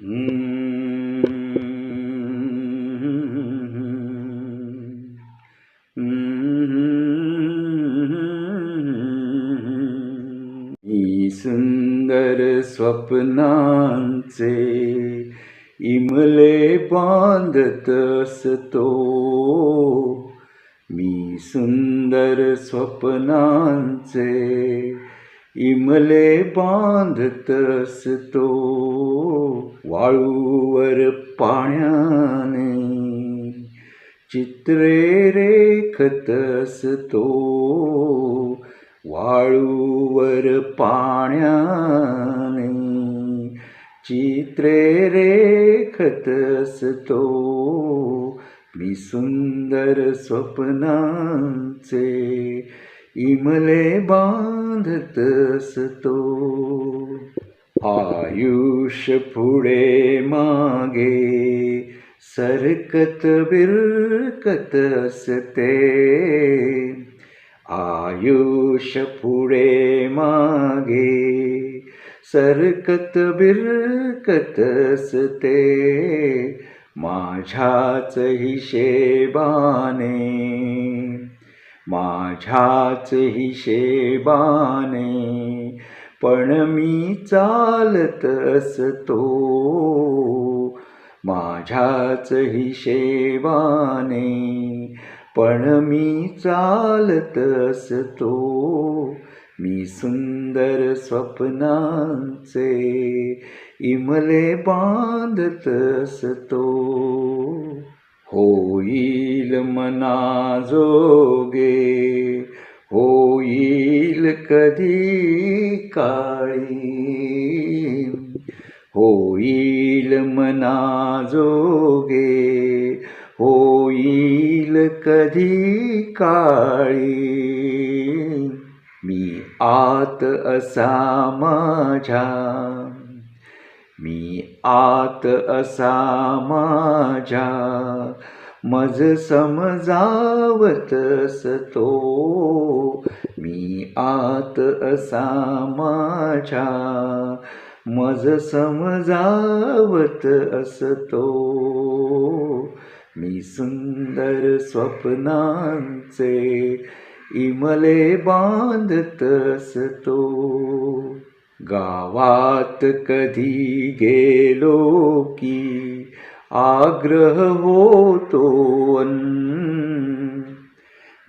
मी सुंदर स्वप्नांचे इमले बांधत असतो. मी सुंदर स्वप्नांचे इमले बांधतस तो वाळूवर पाण्याने. चित्रे रेखतस तो वाळूवर पाण्याने. चित्रे रेखतस तो मी सुंदर स्वप्नांचे इमले बांधतस तो आयुष्य पुढे मागे सरकत बिरकत असते. आयुष्य पुढे मागे सरकत बिरकत असते. माझ्याच हिशेबाने माझ्याच हिशेबाने पण मी चालत असतो. माझ्याच हिशेबाने पण मी चालत असतो. मी सुंदर स्वप्नांचे इमले बांधत असतो. होईल मनाजोगे होईल कधी काळी. होईल मनाजोगे होईल कधी काळी. मी आत असा माझ्या मी आत असा माझ्या. मज समजावत असतो. मी आत असा माझ्या. मज समजावत असतो. मी सुंदर स्वप्नांचे इमले बांधत असतो. गावात कधी गेलो की आग्रह होतो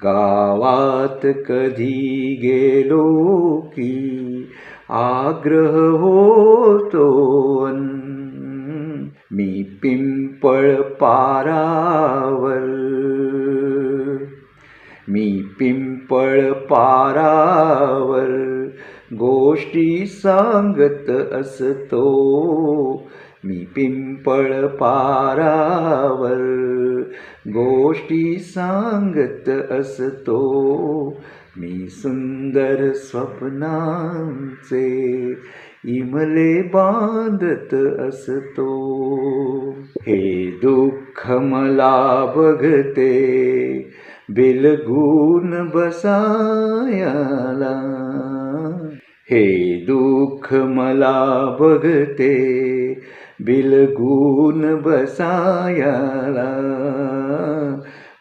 गावात कधी गेलो की आग्रह होतो मी पिंपळ पारावर. मी पिंपळ पारावर. गोष्टी सांगत असतो. मी पिंपळ पारावर गोष्टी सांगत असतो. मी सुंदर स्वप्नांचे इमले बांधत असतो. हे दुःख मला बघते बिलगून बसायला. हे दुःख मला बघते बिलगून बसायाला.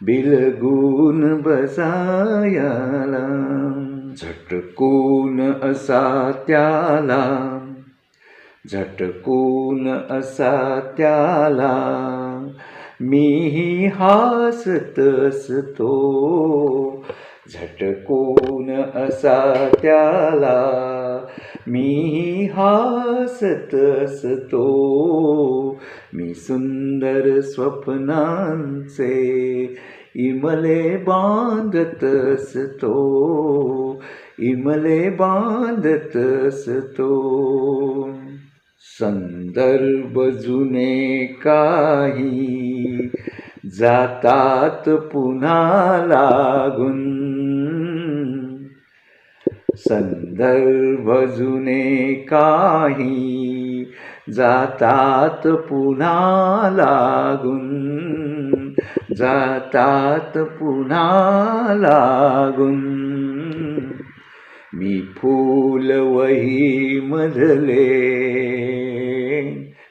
बिलगून बसायाला. झटकून असा त्याला. झटकून असा त्याला. मीही हासत असतो. झटकून असा त्याला मी हासत असतो. मी सुंदर स्वप्नांचे इमले बांधत असतो. इमले बांधत असतो. संदर्भ जुने काही जातात पुन्हा लागून. संदर्भ जुने काही जातात पुन्हा लागून जातात पुन्हा लागून. मी फूल वही मधले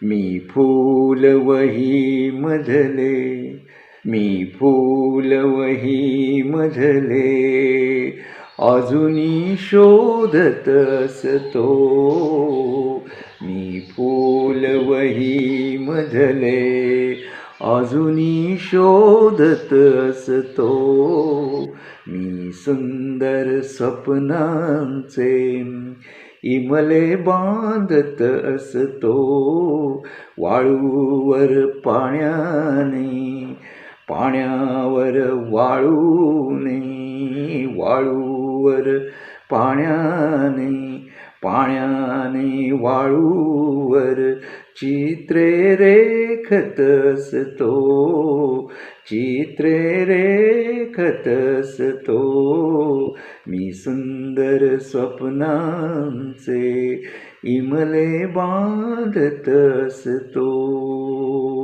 मी फूल वही मधले मी फूल वही मधले. अजूनी शोधत असतो. मी फूल वही मधले अजूनी शोधत असतो. मी सुंदर स्वप्नांचे इमले बांधत असतो. वाळूवर पाण्याने पाण्यावर वाळूने वाळू वाळूवर पाण्याने पाण्याने वाळूवर चित्रे रेखतस तो चित्रे रेखतस तो मी सुंदर स्वप्नांचे इमले बांधतस तो